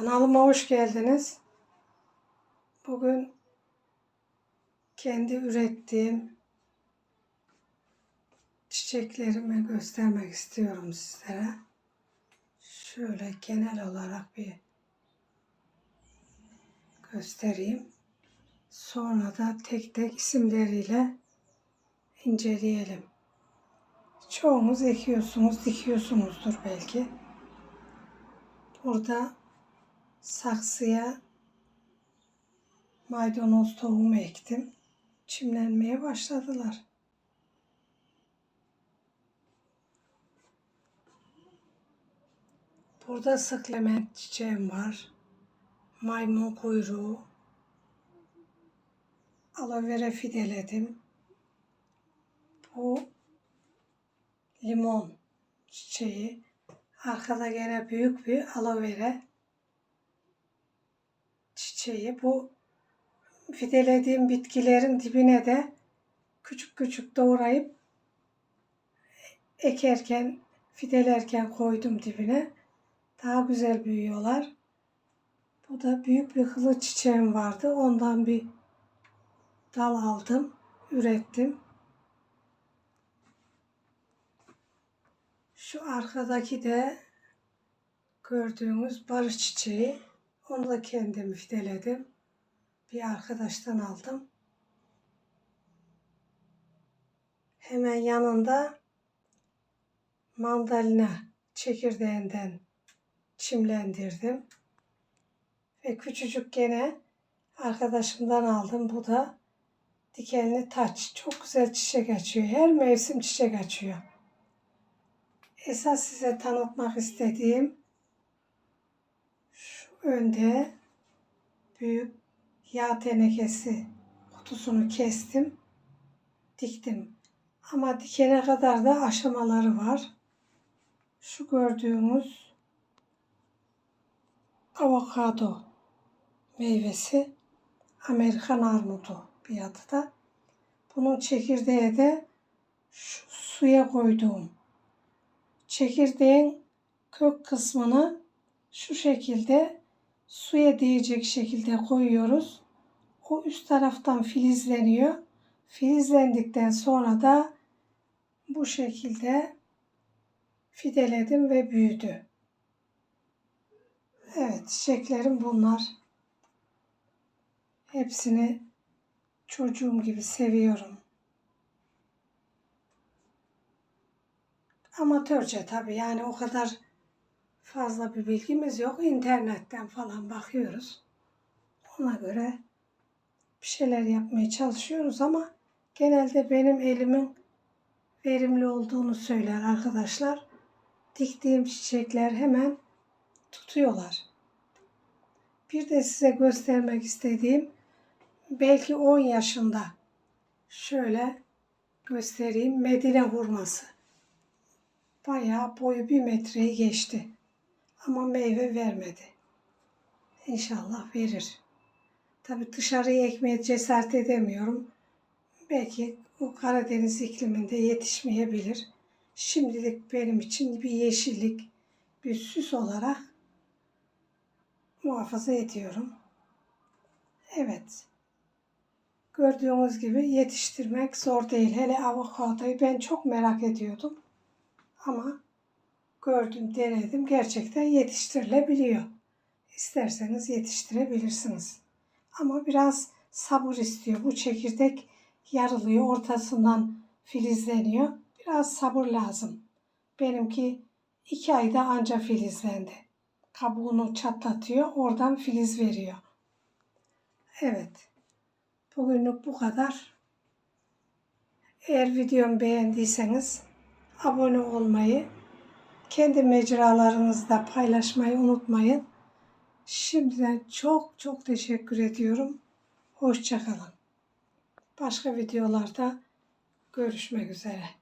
Kanalıma hoş geldiniz. Bugün kendi ürettiğim çiçeklerimi göstermek istiyorum sizlere. Şöyle genel olarak bir göstereyim. Sonra da tek tek isimleriyle inceleyelim. Çoğunuz ekiyorsunuz, dikiyorsunuzdur belki. Burada saksıya maydanoz tohumu ektim. Çimlenmeye başladılar. Burada sıklement çiçeğim var. Maymun kuyruğu. Aloe vera fideledim. Bu limon çiçeği. Arkada gene büyük bir aloe vera çiçeği. Bu fidelediğim bitkilerin dibine de küçük küçük doğrayıp ekerken, fidelerken koydum dibine. Daha güzel büyüyorlar. Bu da büyük bir kılıç çiçeğim vardı. Ondan bir dal aldım, ürettim. Şu arkadaki de gördüğünüz barış çiçeği. Onu da kendim fideledim. Bir arkadaştan aldım. Hemen yanında mandalina çekirdeğinden çimlendirdim. Ve küçücük gene arkadaşımdan aldım. Bu da dikenli taç. Çok güzel çiçek açıyor. Her mevsim çiçek açıyor. Esas size tanıtmak istediğim şu önde büyük yağ tenekesi kutusunu kestim, diktim. Ama dikene kadar da aşamaları var. Şu gördüğümüz avokado meyvesi Amerikan armudu bir adı da. Bunun çekirdeği de şu suya koyduğum çekirdeğin kök kısmını şu şekilde suya değecek şekilde koyuyoruz. O üst taraftan filizleniyor. Filizlendikten sonra da bu şekilde fideledim ve büyüdü. Evet çiçeklerim bunlar. Hepsini çocuğum gibi seviyorum. Amatörce tabii yani o kadar fazla bir bilgimiz yok. İnternetten falan bakıyoruz. Ona göre bir şeyler yapmaya çalışıyoruz ama genelde benim elimin verimli olduğunu söyler arkadaşlar. Diktiğim çiçekler hemen tutuyorlar. Bir de size göstermek istediğim belki 10 yaşında şöyle göstereyim Medine hurması. Bayağı boyu bir metreyi geçti. Ama meyve vermedi. İnşallah verir. Tabi dışarıya ekmeye cesaret edemiyorum. Belki o Karadeniz ikliminde yetişmeyebilir. Şimdilik benim için bir yeşillik, bir süs olarak muhafaza ediyorum. Evet. Gördüğünüz gibi yetiştirmek zor değil. Hele avokadoyu ben çok merak ediyordum. Ama gördüm, denedim. Gerçekten yetiştirilebiliyor. İsterseniz yetiştirebilirsiniz. Ama biraz sabır istiyor. Bu çekirdek yarılıyor, ortasından filizleniyor. Biraz sabır lazım. Benimki iki ayda anca filizlendi. Kabuğunu çatlatıyor, oradan filiz veriyor. Evet. Bugünlük bu kadar. Eğer videomu beğendiyseniz abone olmayı, kendi mecralarınızda paylaşmayı unutmayın. Şimdiden çok çok teşekkür ediyorum. Hoşçakalın. Başka videolarda görüşmek üzere.